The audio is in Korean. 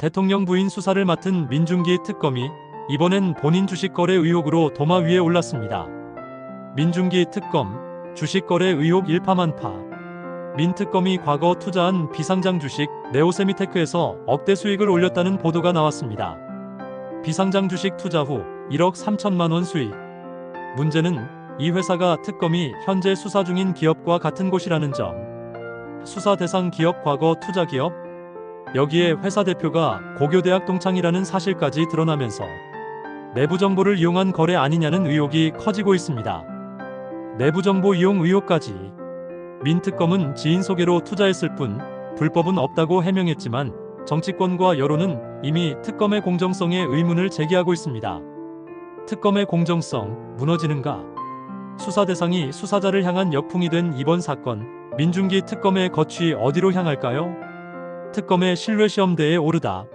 대통령 부인 수사를 맡은 민중기 특검이 이번엔 본인 주식 거래 의혹으로 도마 위에 올랐습니다. 민중기 특검 주식 거래 의혹 일파만파. 민 특검이 과거 투자한 비상장 주식 네오세미테크에서 억대 수익을 올렸다는 보도가 나왔습니다. 비상장 주식 투자 후 1억 3천만 원 수익. 문제는 이 회사가 특검이 현재 수사 중인 기업과 같은 곳이라는 점. 수사 대상 기업 과거 투자 기업 여기에 회사 대표가 고교대학 동창이라는 사실까지 드러나면서 내부 정보를 이용한 거래 아니냐는 의혹이 커지고 있습니다. 내부 정보 이용 의혹까지 민특검은 지인 소개로 투자했을 뿐 불법은 없다고 해명했지만 정치권과 여론은 이미 특검의 공정성에 의문을 제기하고 있습니다. 특검의 공정성 무너지는가? 수사 대상이 수사자를 향한 역풍이 된 이번 사건, 민중기 특검의 거취 어디로 향할까요? 특검의 신뢰 시험대에 오르다.